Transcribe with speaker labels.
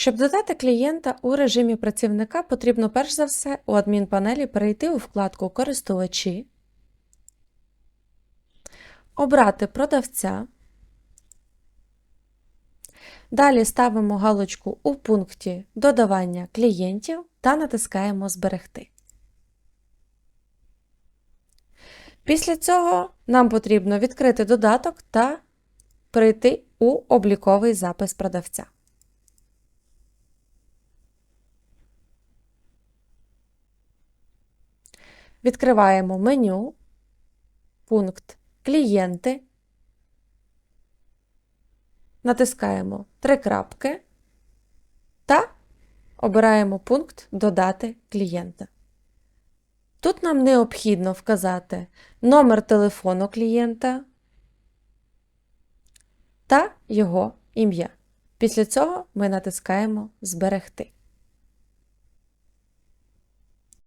Speaker 1: Щоб додати клієнта у режимі працівника, потрібно перш за все у адмінпанелі перейти у вкладку Користувачі, обрати продавця. Далі ставимо галочку у пункті Додавання клієнтів та натискаємо Зберегти. Після цього нам потрібно відкрити додаток та перейти у обліковий запис продавця. Відкриваємо меню, пункт Клієнти, натискаємо три крапки та обираємо пункт Додати клієнта. Тут нам необхідно вказати номер телефону клієнта та його ім'я. Після цього ми натискаємо Зберегти.